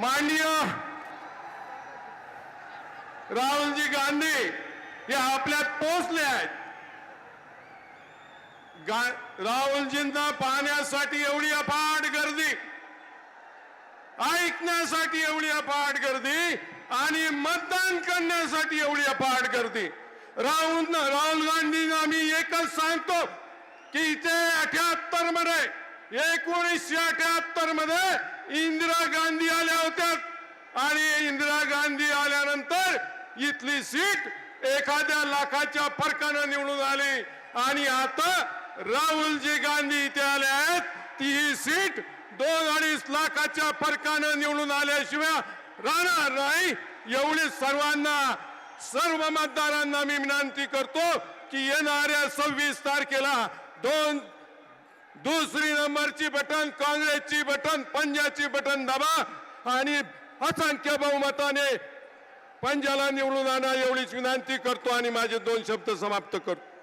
माननीय राहुलजी गांधी हे आपल्यात पोचले आहेत. राहुलजींना पाहण्यासाठी एवढी अफाट गर्दी ऐकण्यासाठी एवढी अफाट गर्दी आणि मतदान करण्यासाठी एवढी अफाट गर्दी. राहुल राहुल गांधींना मी एकच सांगतो की इथे अठ्याहत्तरमध्ये एकोणीसशे अठ्याहत्तरमध्ये इंदिरा गांधी होत्या आणि इंदिरा गांधी आल्यानंतर इथली सीट एखाद्या लाखाच्या फरकानं निवडून आली. आणि आता राहुलजी गांधी इथे आले आहेत. ती ही सीट दोन अडीच लाखाच्या फरकानं निवडून आल्याशिवाय राहणार नाही. एवढी सर्वांना सर्व मतदारांना मी विनंती करतो की येणाऱ्या सव्वीस तारखेला दोन दुसरी नंबरची बटन काँग्रेसची बटन पंजाबची बटन दाबा. आणि असंख्य बहुमताने पंजाला निवडून आणा एवढीच विनंती करतो आणि माझे दोन शब्द समाप्त करतो.